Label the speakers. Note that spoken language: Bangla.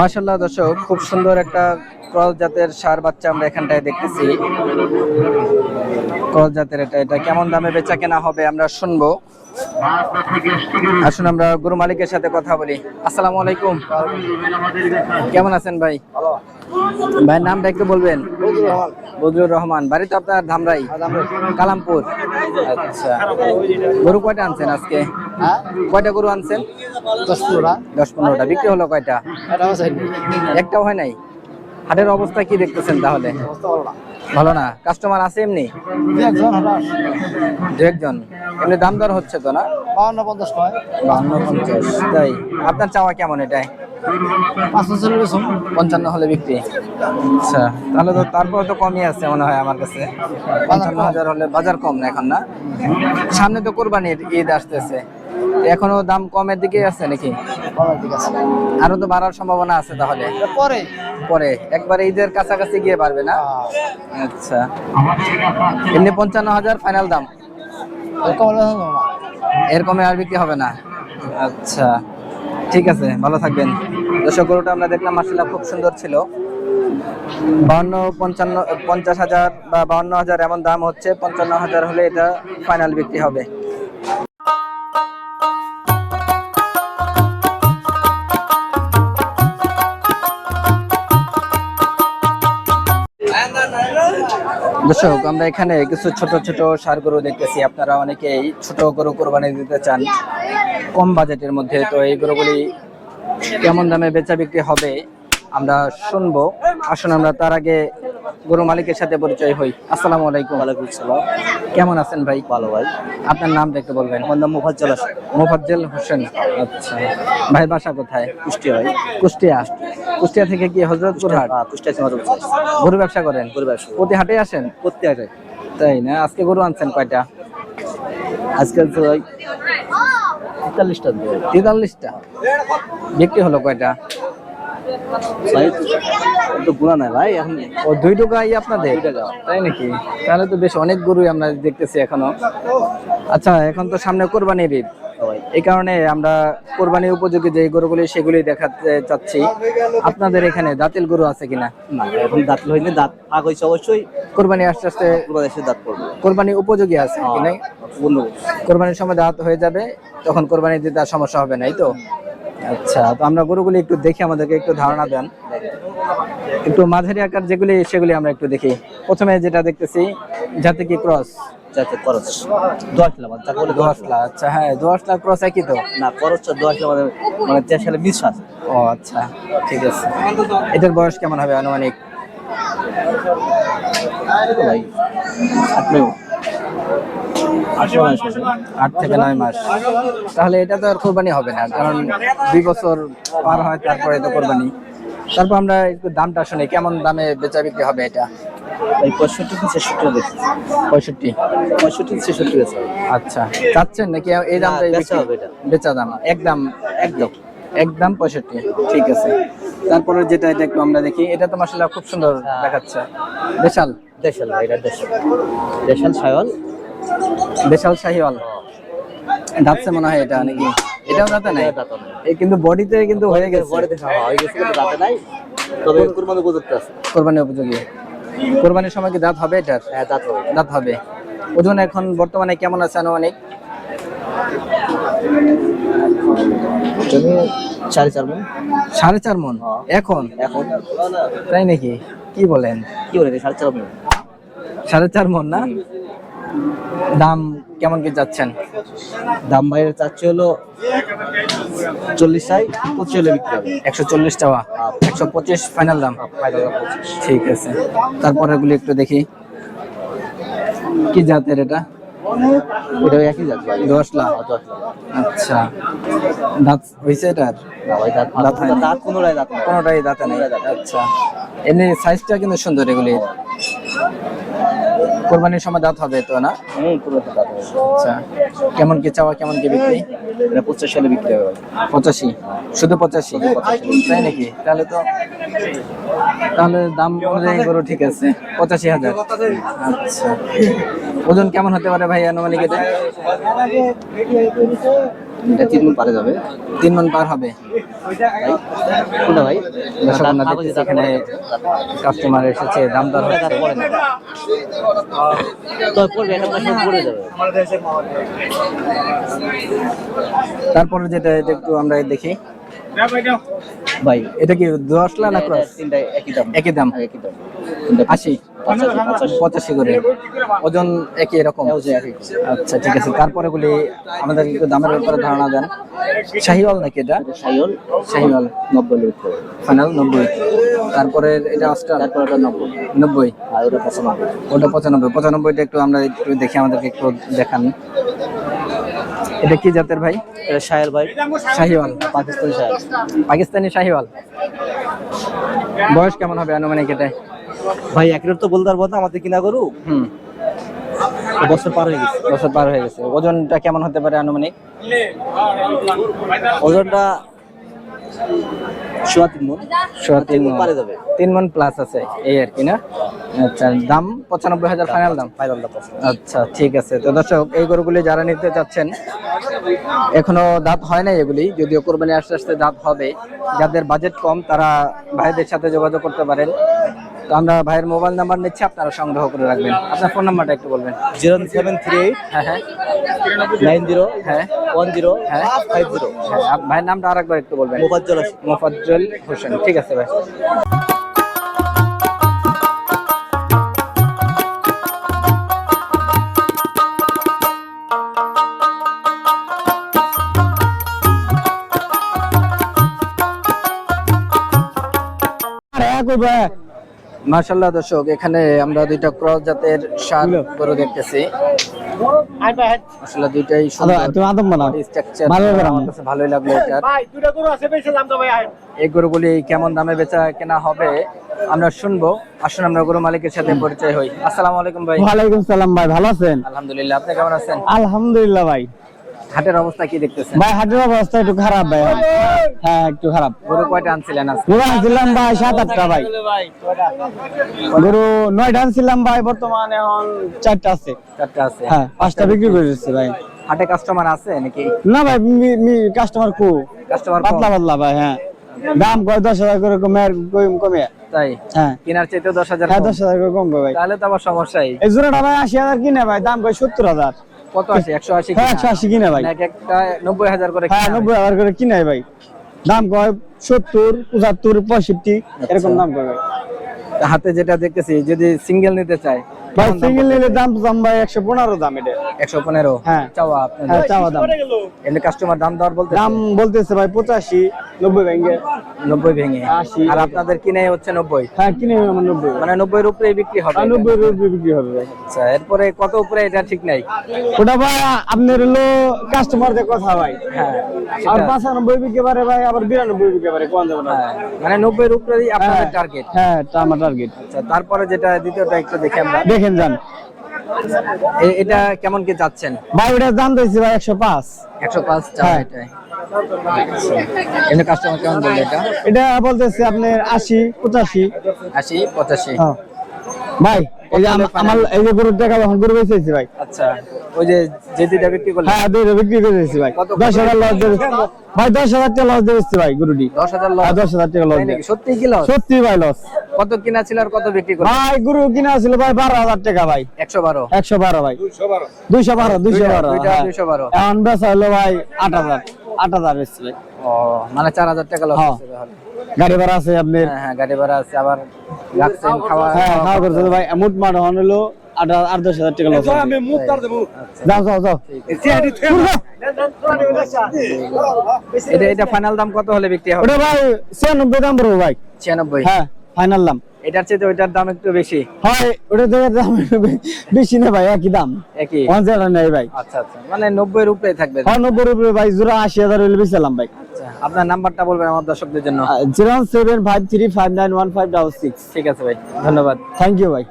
Speaker 1: মাশাল্লাহ দর্শক, খুব সুন্দর একটা ক্রস জাতের সার বাচ্চা আমরা এখানটায় দেখতেছি। ক্রস জাতের এটা এটা কেমন দামে বেচা কেনা হবে আমরা শুনব। আসুন আমরা গুরু মালিকের সাথে কথা বলি। আসসালামু আলাইকুম। কেমন আছেন ভাই? ভাই নামটা একটু বলবেন? বদরুর রহমান। বাড়ি তো আপনার ধামরাই। কালামপুর। আচ্ছা। গরু কয়টা আনছেন আজকে? কয়টা গরু আনছেন?
Speaker 2: দশ পনেরোটা।
Speaker 1: দশ পনেরোটা। বিক্রি হলো কয়টা? একটাও হয় নাই? হাটের অবস্থা কি দেখতেছেন তাহলে? ভালো না? কাস্টমার আছে এমনি?
Speaker 2: একজন।
Speaker 1: দু একজন। এমনি দাম দর হচ্ছে তো না?
Speaker 2: বাউন্ন পঞ্চাশ নয়।
Speaker 1: বাহান্ন পঞ্চাশ। তাই আপনার চাওয়া কেমন এটাই? পঞ্চান্ন হলে বিক্রি। আচ্ছা তাহলে তো তারপর তো কমই আছে মনে হয় আমার কাছে। পঞ্চান্ন হাজার হলে বাজার কম না এখন না? সামনে তো কোরবানির ঈদ আসতেছে। এখনও দাম কমের দিকে আছে নাকি?
Speaker 2: আছে।
Speaker 1: আরও তো বাড়ার সম্ভাবনা আছে তাহলে।
Speaker 2: পরে।
Speaker 1: পরে। একবারে ঈদের কাছাকাছি গিয়ে পারবে না? আচ্ছা। এমনি পঞ্চান্ন হাজার ফাইনাল দাম। এর কমে আর বিক্রি হবে না। আচ্ছা। ঠিক আছে ভালো থাকবেন। দর্শক গরুটা আমরা দেখলাম মাসাল্লাহ খুব সুন্দর ছিল। বাউন্ন পঞ্চান্ন পঞ্চাশ হাজার বা বাউন্ন হাজার এমন দাম হচ্ছে। পঞ্চান্ন হাজার হলে এটা ফাইনাল বিক্রি হবে। দর্শক, আমরা এখানে কিছু ছোট ছোট সার গরু দেখতেছি। আপনারা অনেকেই ছোট গরু কোরবানি দিতে চান। কম বাজেটের মধ্যে, তো এই গরুগুলি কেমন দামে বেচা বিক্রি হবে, আমরা শুনব। আসুন, আমরা তার আগে গরু মালিকের সাথে পরিচয় হই। আসসালামু আলাইকুম।
Speaker 2: ওয়ালাইকুম সালাম
Speaker 1: কেমন আছেন ভাই?
Speaker 2: ভালো ভাই।
Speaker 1: আপনার নামটা একটু বলবেন।
Speaker 2: আমার নাম মুফাজ্জল আছে
Speaker 1: মোফাজ্জল হোসেন। আচ্ছা। ভাই বাসা কোথায়?
Speaker 2: কুষ্টিয়া ভাই।
Speaker 1: কুষ্টিয়া। কুষ্টিয়া থেকে কি হজরতপুর হাট?
Speaker 2: হ্যাঁ কুষ্টিয়া
Speaker 1: গরু ব্যবসা করেন?
Speaker 2: পরিবার
Speaker 1: প্রতি হাটে আসেন?
Speaker 2: প্রতি আছে
Speaker 1: তাই না? আজকে গরু আনছেন কয়টা?
Speaker 2: আজকাল তো ভাই তেতাল্লিশটা
Speaker 1: তেতাল্লিশটা। বিক্রি হলো কয়টা?
Speaker 2: ভাই তো গুণা নাই ভাই এখন
Speaker 1: ও দুই টাকাই আপনাদের? তাই নাকি? তাহলে তো বেশ অনেক গরুই আমরা দেখতেছি এখনও। আচ্ছা এখন তো সামনে কোরবানির ঈদ। এই কারণে আমরা কোরবানি উপযোগী যে গরুগুলি সেগুলি দেখাতে চাচ্ছি। আপনাদের এখানে দাঁতিল গরু আছে কিনা?
Speaker 2: না এখন দাঁত হয়নি দাঁত আগ হয়েছে অবশ্যই।
Speaker 1: কোরবানি আস্তে আস্তে
Speaker 2: দাঁত পড়বে।
Speaker 1: কোরবানি উপযোগী আছে নাই? কোরবানির সময় দাঁত হয়ে যাবে তখন কোরবানি দিতে আর সমস্যা হবে না এই তো? আচ্ছা তো আমরা গরুগুলি একটু দেখি আমাদেরকে একটু ধারণা দেন। একটু মাঝারি আকার যেগুলি সেগুলি আমরা একটু দেখি। প্রথমে যেটা দেখতেছি যাতে কি ক্রস
Speaker 2: যাতে খরচ দশ লাখ যাকে বলে দশ
Speaker 1: দোয়াশলা আচ্ছা হ্যাঁ ক্রস একই তো?
Speaker 2: না খরচ দশ লাখ মানে সালে মিস আছে।
Speaker 1: ও আচ্ছা ঠিক আছে। এটার বয়স কেমন হবে আনুমানিক?
Speaker 2: ভাই আপনিও
Speaker 1: আট থেকে নয় মাস। তাহলে এটা তো আর কোরবানি হবে না কারণ দুই বছর পার হয় তারপরে তো কোরবানি। তারপর আমরা একটু দামটা শুনি কেমন দামে বেচা বিক্রি হবে এটা?
Speaker 2: এই পঁয়ষট্টি ছেষট্টি
Speaker 1: পঁয়ষট্টি।
Speaker 2: পঁয়ষট্টি ছেষট্টি
Speaker 1: আচ্ছা চাচ্ছেন নাকি এই দামটা
Speaker 2: বেচা হবে এটা।
Speaker 1: বেচা দাম একদম? একদম। একদম পঁয়ষট্টি। ঠিক আছে। তারপরে যেটা এটা একটু আমরা দেখি এটা তো মাসাল্লাহ খুব সুন্দর দেখাচ্ছে। দেশাল?
Speaker 2: দেশাল এটা দেশাল। দেশাল
Speaker 1: শাহিওয়াল। দাঁতছে মনে হয় এটা নাকি? এটাও দাঁতে নাই? এই কিন্তু বডিতে কিন্তু হয়ে গেছে।
Speaker 2: দেখা হয়ে গেছে কিন্তু দাঁতে নাই। তবে কুরবানি উপযুক্ত আছে।
Speaker 1: কোরবানি উপযোগী। কোরবানির সময় কি দাঁত হবে এটার?
Speaker 2: হ্যাঁ দাঁত হবে।
Speaker 1: দাঁত হবে। ওজন এখন বর্তমানে কেমন আছে আনুমানিক?
Speaker 2: সাড়ে চার মন।
Speaker 1: সাড়ে চার মন?
Speaker 2: হ্যাঁ।
Speaker 1: এখন?
Speaker 2: এখন।
Speaker 1: তাই নাকি? কি বলেন?
Speaker 2: কি বলে সাড়ে চার মন।
Speaker 1: সাড়ে চার মন না? দাম কেমন কি যাচ্ছেন?
Speaker 2: দাম বাইরে চাচ্ছে হলো চল্লিশ পঁচিশ হলে বিক্রি হবে।
Speaker 1: একশো চল্লিশ টাকা একশো পঁচিশ ফাইনাল দাম। ঠিক আছে। তারপরে এগুলি একটু দেখি। কি জাতের এটা?
Speaker 2: এটা একই যাচ্ছে ভাই।
Speaker 1: দশ লাখ। আচ্ছা। দাঁত হয়েছে এটার?
Speaker 2: দাঁত
Speaker 1: দাঁত।
Speaker 2: কোনোটাই দাঁত
Speaker 1: কোনোটাই দাঁতে নেই। আচ্ছা। এমনি সাইজটা কিন্তু সুন্দর এগুলি কোরবানির সময় দাঁত হবে তো না?
Speaker 2: হুম পুরোটা দাঁত হবে।
Speaker 1: আচ্ছা। কেমন কি চাওয়া কেমন কি বিক্রি?
Speaker 2: এটা পঁচিশ সালে বিক্রি হবে
Speaker 1: পঁচাশি? শুধু পঁচাশি? তাই নাকি? তাহলে তো তাহলে দাম অনুযায়ী গরু ঠিক আছে। পঁচাশি হাজার। আচ্ছা। ওজন কেমন হতে পারে ভাই আনুমানিক এটা
Speaker 2: এটা তিন মন পারে যাবে।
Speaker 1: তিন মন পার হবে।
Speaker 2: কোনটা ভাই? রসগোল্লা
Speaker 1: দেখতেছি এখানে কাস্টমার এসেছে দাম দর হচ্ছে।
Speaker 2: তো পড়বে একটা পড়ে যাবে।
Speaker 1: তারপরে যেটা একটু আমরা দেখি।
Speaker 2: ভাই
Speaker 1: এটা কি দশলা না ক্রস?
Speaker 2: তিনটা একই দাম।
Speaker 1: একই দাম।
Speaker 2: একই দাম।
Speaker 1: আশি।
Speaker 2: পঁচাশি,
Speaker 1: করে। ওজন একই এরকম? আচ্ছা ঠিক আছে। তারপরে গুলি আমাদের একটু দামের ব্যাপারে ধারণা দেন। শাহিওয়াল নাকি এটা?
Speaker 2: সাইল
Speaker 1: শাহিওয়াল।
Speaker 2: নব্বই।
Speaker 1: ফাইনাল নব্বই। তারপরে এটা অস্টার
Speaker 2: তারপর ওটা নব্বই।
Speaker 1: নব্বই।
Speaker 2: আর ওটা পঁচানব্বই।
Speaker 1: ওটা পঁচানব্বই। পঁচানব্বইটা একটু আমরা একটু দেখি আমাদেরকে একটু দেখান। এটা কি জাতের ভাই?
Speaker 2: এটা শাহের ভাই।
Speaker 1: শাহিওয়াল
Speaker 2: পাকিস্তানি শাহ
Speaker 1: পাকিস্তানি শাহিওয়াল। বয়স কেমন হবে আনুমানিক এটা?
Speaker 2: ভাই এক রেট তো বলতে পারব না আমাদের কিনা গরু?
Speaker 1: হুম।
Speaker 2: বছর পার হয়ে গেছে।
Speaker 1: বছর পার হয়ে গেছে। ওজনটা কেমন হতে পারে আনুমানিক?
Speaker 2: ওজনটা সোয়া তিন মন।
Speaker 1: সোয়া তিন মণ।
Speaker 2: পারে যাবে।
Speaker 1: তিন মন প্লাস আছে এই আর কি না? আচ্ছা দাম পঁচানব্বই হাজার ফাইনাল দাম?
Speaker 2: ফাইনাল দাম
Speaker 1: আচ্ছা ঠিক আছে। তো দর্শক এই গরুগুলি যারা নিতে চাচ্ছেন এখনও দাঁত হয় না এগুলি যদিও কোরবানি আস্তে আস্তে দাঁত হবে। যাদের বাজেট কম তারা ভাইদের সাথে যোগাযোগ করতে পারেন। তো আমরা ভাইয়ের মোবাইল নাম্বার নিচ্ছি আপনারা সংগ্রহ করে রাখবেন। আপনার ফোন নাম্বারটা একটু বলবেন।
Speaker 2: জিরো সেভেন থ্রি এইট
Speaker 1: হ্যাঁ হ্যাঁ।
Speaker 2: নাইন জিরো
Speaker 1: হ্যাঁ।
Speaker 2: ওয়ান জিরো
Speaker 1: হ্যাঁ।
Speaker 2: Five zero.
Speaker 1: হ্যাঁ ভাইয়ের নামটা আরেকবার একটু বলবেন।
Speaker 2: মোফাজ্জল
Speaker 1: মোফাজ্জল হোসেন ঠিক আছে ভাই। মার্শাল্লাহ দর্শক এখানে আমরা দুইটা ক্রস জাতের সার গরু দেখতেছি। আসলে দুইটাই স্ট্রাকচার ভালোই লাগল এই গরুগুলি কেমন দামে বেচা কেনা হবে আমরা শুনব। আসুন আমরা গরু মালিকের সাথে পরিচয় হই। আসসালামু আলাইকুম ভাই।
Speaker 3: ওয়ালাইকুম সালাম ভাই ভালো আছেন?
Speaker 1: আলহামদুলিল্লাহ আপনি কেমন আছেন?
Speaker 3: আলহামদুলিল্লাহ ভাই।
Speaker 1: হাটের অবস্থা কি দেখতেছেন?
Speaker 3: ভাই হাটের অবস্থা একটু খারাপ ভাই। হ্যাঁ একটু খারাপ।
Speaker 1: গরু কয়টা আনছিলেন আজকে?
Speaker 3: গরু আনছিলাম ভাই সাত আটটা ভাই। গরু নয়টা আনছিলাম ভাই বর্তমানে এখন চারটা আছে।
Speaker 1: চারটা আছে।
Speaker 3: হ্যাঁ পাঁচটা বিক্রি করে দিচ্ছি ভাই।
Speaker 1: হাটে কাস্টমার আছে নাকি?
Speaker 3: না ভাই কাস্টমার কু।
Speaker 1: কাস্টমার
Speaker 3: পাতলা পাতলা ভাই হ্যাঁ। দাম কয় দশ হাজার করে কমে কম কমে।
Speaker 1: তাই?
Speaker 3: হ্যাঁ।
Speaker 1: কেনার চাইতে দশ হাজার
Speaker 3: হ্যাঁ দশ হাজার করে কমবে ভাই।
Speaker 1: তাহলে তো আবার সমস্যাই।
Speaker 3: এই জোড়াটা ভাই আশি হাজার কিনে ভাই দাম কয় সত্তর হাজার।
Speaker 1: কত আছে? একশো আশি
Speaker 3: হ্যাঁ একশো আশি কিনে ভাই।
Speaker 1: একটা নব্বই হাজার করে
Speaker 3: হ্যাঁ নব্বই হাজার করে কিনে ভাই। দাম কয়? সত্তর পঁচাত্তর পঁয়ষট্টি এরকম দাম কয় ভাই।
Speaker 1: হাতে যেটা দেখতেছি যদি সিঙ্গেল নিতে চায়
Speaker 3: ভাই সিঙ্গেল নিলে দাম দাম ভাই একশো পনেরো দাম এটা।
Speaker 1: একশো পনেরো?
Speaker 3: হ্যাঁ।
Speaker 1: চাওয়া আপনার
Speaker 3: হ্যাঁ চাওয়া দাম।
Speaker 1: এমনি কাস্টমার দাম দর বলতে
Speaker 3: দাম বলতেছে ভাই পঁচাশি নব্বই ভেঙে
Speaker 1: নব্বই ভেঙে
Speaker 3: আশি।
Speaker 1: আর আপনাদের কিনে হচ্ছে নব্বই?
Speaker 3: হ্যাঁ কিনে আমার নব্বই।
Speaker 1: মানে নব্বই উপরে বিক্রি হবে
Speaker 3: আর নব্বই রুপি বিক্রি হবে ভাই।
Speaker 1: আচ্ছা এরপরে কত উপরে এটা ঠিক নাই?
Speaker 3: ওটা ভাই আপনার হলো কাস্টমারদের কথা ভাই।
Speaker 1: হ্যাঁ
Speaker 3: আর
Speaker 1: সেটা-
Speaker 3: পাঁচানব্বই বিকে পারে ভাই আবার বিরানব্বই বিকে পারে কোন যাবে না।
Speaker 1: হ্যাঁ, মানে নব্বই উপরেই আপনাদের টার্গেট
Speaker 3: হ্যাঁ এটা আমার টার্গেট
Speaker 1: আচ্ছা তারপরে যেটা দ্বিতীয়টা একটু দেখে আমরা।
Speaker 3: দেখেন যান।
Speaker 1: এটা কেমন কি যাচ্ছেন?
Speaker 3: ভাই ওটার দাম দিয়েছি ভাই একশো পাঁচ।
Speaker 1: একশো পাঁচ চার
Speaker 3: হ্যাঁ।
Speaker 1: এমনি কাস্টমার কেমন এটা?
Speaker 3: এটা বলতেছে আপনার আশি পঁচাশি।
Speaker 1: আশি পঁচাশি।
Speaker 3: হ্যাঁ। ভাই এই যে আমার এই যে গরুর টাকা এখন গরু বেঁচেছি ভাই।
Speaker 1: আচ্ছা ওই যে যে দুইটা বিক্রি করলেন?
Speaker 3: হ্যাঁ দুইটা বিক্রি করে দিয়েছি ভাই। দশ হাজার লস দিয়ে ভাই দশ হাজার টাকা লস দিয়ে ভাই গরুটি।
Speaker 1: দশ হাজার
Speaker 3: হ্যাঁ, দশ হাজার টাকা লস
Speaker 1: সত্যি কি লস?
Speaker 3: সত্যি ভাই লস।
Speaker 1: কত কিনা ছিল আর কত বিক্রি করলেন
Speaker 3: ভাই গরু কিনা ছিল ভাই বারো হাজার টাকা ভাই।
Speaker 1: একশো বারো?
Speaker 3: একশো বারো ভাই। দুইশো বারো। দুইশো
Speaker 1: দুইটা-
Speaker 3: বারো
Speaker 1: দুইটা
Speaker 3: হ্যাঁ।
Speaker 1: দুইশো বারো।
Speaker 3: এখন বেচা হলো ভাই আট হাজার আট হাজার বেচছি ভাই।
Speaker 1: ও মানে চার হাজার টাকা লস
Speaker 3: হ্যাঁ। গাড়ি ভাড়া আছে আপনার?
Speaker 1: হ্যাঁ হ্যাঁ গাড়ি ভাড়া আছে আবার রাখছেন খাওয়া
Speaker 3: হ্যাঁ খাওয়া করতে ভাই মোট মাঠ হলো আট দশ হাজার টাকা লস যাও যাও যাও।
Speaker 1: এটা এটা ফাইনাল দাম কত হলে বিক্রি হবে?
Speaker 3: ওটা ভাই ছিয়ানব্বই দাম পড়ব ভাই।
Speaker 1: ছিয়ানব্বই?
Speaker 3: হ্যাঁ। ফাইনাল দাম।
Speaker 1: এটার চেয়ে ওইটার দাম একটু বেশি?
Speaker 3: হয় দাম বেশি না ভাই একই দাম।
Speaker 1: একই?
Speaker 3: পঞ্চাশ নেই ভাই।
Speaker 1: আচ্ছা আচ্ছা। মানে নব্বই রুপে থাকবে।
Speaker 3: হ্যাঁ নব্বই রুপে ভাই জোড়া আশি হাজার হইলে বেচালাম ভাই।
Speaker 1: আচ্ছা আপনার নাম্বারটা বলবেন আমার দর্শকদের জন্য।
Speaker 3: Zero seven five three five nine one five double six
Speaker 1: ঠিক আছে ভাই ধন্যবাদ।
Speaker 3: থ্যাংক ইউ ভাই।